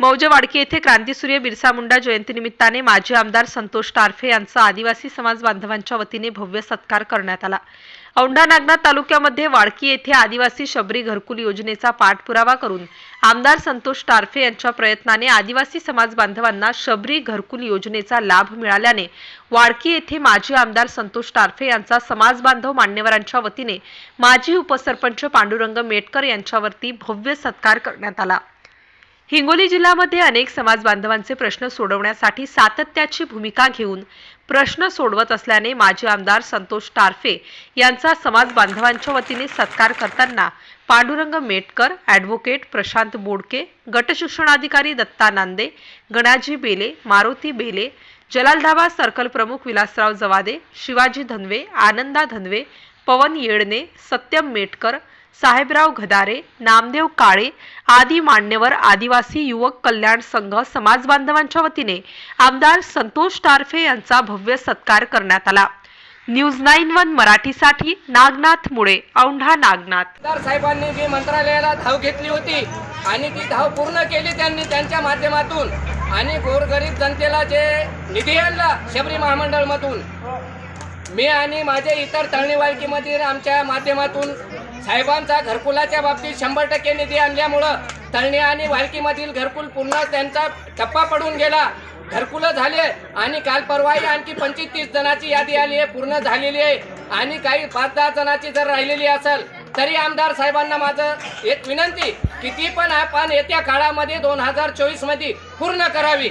मौजे वाडकी येथे क्रांतीसूर्य बिरसा मुंडा जयंतीनिमित्ताने माजी आमदार संतोष टारफे यांचा आदिवासी समाज बांधवांच्या वतीने भव्य सत्कार करण्यात आला. औंढा नागनाथ तालुक्यामध्ये वाडकी येथे आदिवासी शबरी घरकुल योजनेचा पाठपुरावा करून आमदार संतोष टारफे यांच्या प्रयत्नाने आदिवासी समाज बांधवांना शबरी घरकुल योजनेचा लाभ मिळाल्याने वाडकी येथे माजी आमदार संतोष टारफे यांचा समाज बांधव मान्यवरांच्या वतीने माजी उपसरपंच पांडुरंग मेटकर यांच्यावरती भव्य सत्कार करण्यात आला. हिंगोली जिल्ह्यामध्ये अनेक समाज बांधवांचे प्रश्न सोडवण्यासाठी सातत्याची भूमिका घेऊन प्रश्न सोडवत असल्याने माजी आमदार संतोष टारफे यांचा समाज बांधवांच्या वतीने सत्कार करताना पांडुरंग मेटकर ॲडव्होकेट प्रशांत बोडके गटशिक्षणाधिकारी दत्ता नांदे गणाजी बेले मारुती बेले जलालधाबा सर्कल प्रमुख विलासराव जवादे शिवाजी धनवे आनंदा धनवे पवन येडणे सत्यम मेटकर साहेबराव घदारे नामदेव काळे आदी मान्यवर आदिवासी युवक कल्याण संघ समाज बांधवांच्या वतीने आमदार संतोष टारफे यांचा भव्य सत्कार करण्यात आला. न्यूज नाईन वन मराठीसाठी नागनाथ मुळे औंढा नागनाथ. आमदार साहेबांनी जी मंत्रालयाला धाव घेतली होती आणि ती धाव पूर्ण केली त्यांनी त्यांच्या माध्यमातून. आणि गोरगरीब जनतेला जे निधी आणला शबरी महामंडळमधून. मी आणि माझे इतर तळणी वाळकीमधील आमच्या माध्यमातून साहेबांचा घरकुलाच्या बाबतीत शंभर टक्के निधी आणल्यामुळं तळणी आणि वालकीमधील घरकुल पुन्हा त्यांचा टप्पा पडून गेला. घरकुलं झाले आणि काल परवाही आणखी पंचवीस तीस जणांची यादी आली आहे पूर्ण झालेली आहे. आणि काही पाच दहा जणांची जर राहिलेली असेल तरी आमदार साहेबांना माझं एक विनंती किती पण आपण येत्या काळामध्ये दोन हजार चोवीसमध्ये पूर्ण करावी.